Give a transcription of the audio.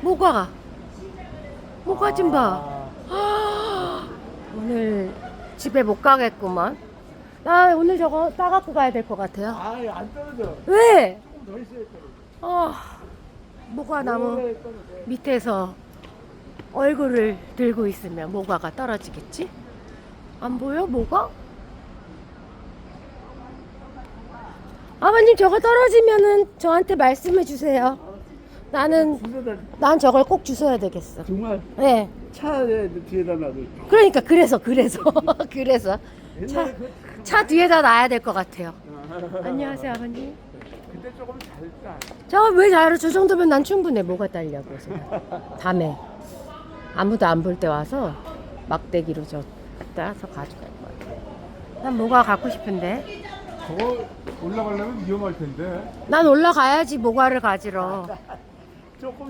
뭐가? 뭐가 좀 봐. 아, 오늘 집에 못 가겠구만. 나 오늘 저거 따갖고 가야 될 것 같아요. 아이, 안 떨어져. 왜? 조금 더 있어야 떨어져. 아, 뭐가 나무 오래 떨어져. 밑에서 얼굴을 들고 있으면 뭐가가 떨어지겠지? 안 보여? 뭐가? 아버님 저거 떨어지면은 저한테 말씀해 주세요. 나는 난 저걸 꼭 주워야 되겠어. 정말 네. 차에 뒤에다 놔도. 그러니까 그래서 그래서 그래서 차, 옛날에 그, 차 뒤에다 놔야 될 것 같아요. 아, 안녕하세요 아버님. 그때 조금 잘했다. 저왜 자ru 저 정도면 난 충분해. 뭐가 딸려고 제가. 밤에 아무도 안 볼 때 와서 막대기로 저 따서 가져갈 거야. 난 뭐가 갖고 싶은데. 저거 올라가려면 위험할 텐데. 난 올라가야지 모가를 가지러. 조금